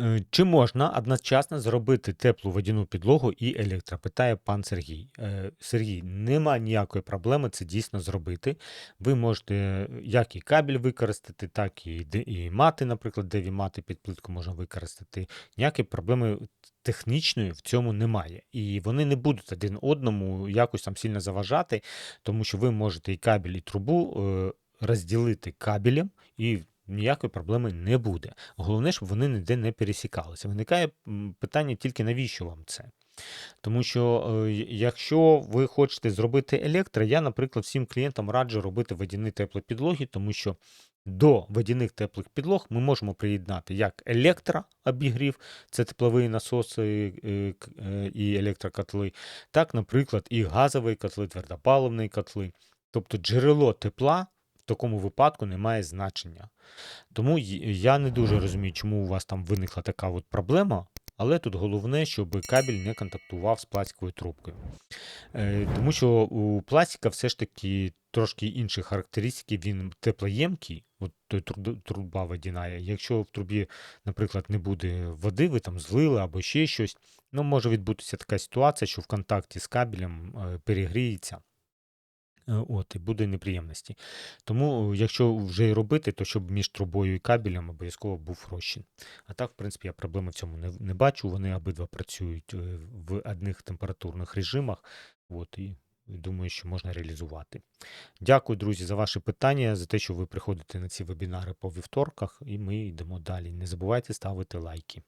Е, Чи можна одночасно зробити теплу водяну підлогу і електро? Питає пан Сергій. Е, Сергій, нема ніякої проблеми це дійсно зробити. Ви можете е, як і кабель використати, так і, і мати, наприклад, деві мати під плитку можна використати. Ніякої проблеми технічної в цьому немає. І вони не будуть один одному якось там сильно заважати, тому що ви можете і кабель, і трубу розділити кабелем, і ніякої проблеми не буде. Головне, щоб вони ніде не пересікалися. Виникає питання тільки навіщо вам це? Тому що е, якщо ви хочете зробити електро, я, наприклад, всім клієнтам раджу робити водяні теплі підлоги, тому що до водяних теплих підлог ми можемо приєднати як електрообігрів, це теплові насоси е, е, і електрокотли, так, наприклад, і газові котли, твердопаливні котли. Тобто джерело тепла такому випадку не має значення. Тому я не дуже розумію, чому у вас там виникла така от проблема, але тут головне, щоб кабель не контактував з пластиковою трубкою. Е, Тому що у пластика все ж таки трошки інші характеристики, він теплоємкий, от той труба водяна. Якщо в трубі, наприклад, не буде води, ви там злили або ще щось, ну може відбутися така ситуація, що в контакті з кабелем е, перегріється. Е, От, і буде неприємності. Тому, е, якщо вже і робити, то щоб між трубою і кабелем обов'язково був розчин. А так, в принципі, я проблеми в цьому не, не бачу. Вони обидва працюють е, в одних температурних режимах. От, і думаю, що можна реалізувати. Дякую, друзі, за ваші питання, за те, що ви приходите на ці вебінари по вівторках, і ми йдемо далі. Не забувайте ставити лайки.